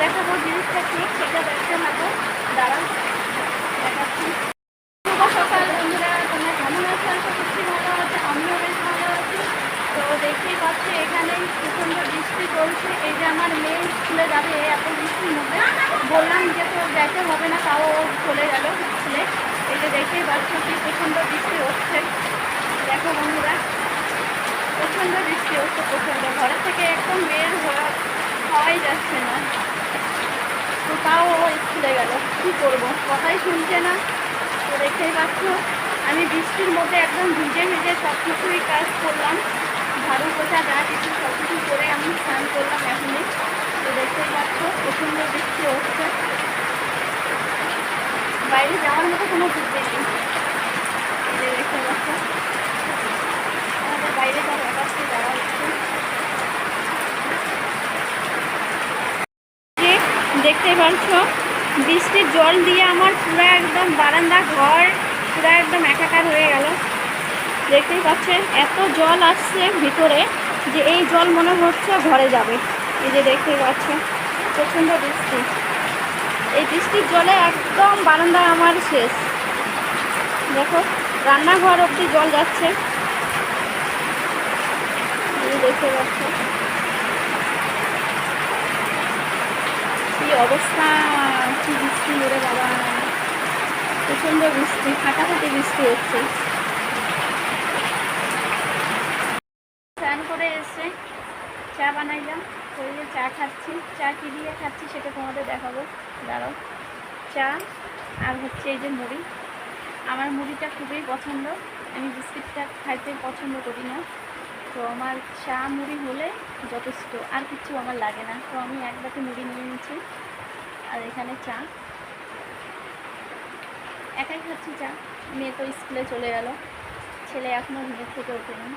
দেখাবো জিনিসটা ঠিক সেটা দেখতে হবে দাঁড়াও। দেখাচ্ছি। শুভ সকাল, বন্ধুরা। তোমরা কেমন আছো? আশা করছি ভালো আছে। আমিও বেশ ভালো আছি। তো দেখতেই পাচ্ছি এখানে প্রচণ্ড বৃষ্টি চলছে। এই যে আমার মেয়ে স্কুলে যাবে এত বৃষ্টির মধ্যে বললাম যে তো যেতে হবে না, তাও চলে গেল স্কুলে। এই যে দেখতেই পাচ্ছ কি প্রচণ্ড বৃষ্টি হচ্ছে। দেখো বন্ধুরা, প্রচণ্ড বৃষ্টি হচ্ছে প্রচণ্ড। ঘরের থেকে একদম বের হওয়া হওয়াই যাচ্ছে না। তাও ও স্কুলে গেল। কি করব? কথাই শুনছে না। তো দেখতেই পাচ্ছ, আমি বৃষ্টির মধ্যে একদম ভিজে ভিজে সব কিছুই কাজ করলাম। ঝাড়ু পোছা যা কিছু সব কিছু করে আমি স্নান করলাম এখনই। তো দেখতেই পাচ্ছ, প্রচণ্ড বৃষ্টি হচ্ছে। বাইরে যাওয়ার মতো কোনো বুদ্ধি নেই এই যে দেখতে পাচ্ছ আমাদের বাইরে যাওয়ার ব্যাপারটা যাওয়া হচ্ছে যে দেখতে পাচ্ছ, বৃষ্টির জল দিয়ে আমার পুরো একদম বারান্দা ঘর, পুরো একদম একাকার হয়ে গেল। দেখতেই পাচ্ছেন, এত জল আসছে ভিতরে যে এই জল মনে হচ্ছে ঘরে যাবে। এই যে দেখতেই পাচ্ছ, প্রচণ্ড বৃষ্টি। এই বৃষ্টির জলে একদম বারান্দা আমার শেষ। দেখো, রান্নাঘর অবধি জল যাচ্ছে। দেখতে পাচ্ছ। অবস্থা, কি বৃষ্টি, ওরে বাবা। প্রচণ্ড বৃষ্টি ফাটাফাটি বৃষ্টি হচ্ছে। স্নান করে এসে চা বানাইলাম, শরীরে চা খাচ্ছি। চা কি দিয়ে খাচ্ছি সেটা তোমাদের দেখাবো। দাঁড়াও। চা আর হচ্ছে এই যে মুড়ি। আমার মুড়িটা খুবই পছন্দ। আমি বিস্কিটটা খাইতে পছন্দ করি না। তো আমার চা মুড়ি হলে যথেষ্ট, আর কিছু আমার লাগে না। তো আমি এক মুড়ি নিয়ে নিচ্ছি আর এখানে চা। একাই খাচ্ছি চা। মেয়ে তো স্কুলে চলে গেল। ছেলে এখনও ঘুমের থেকে ওঠেনি।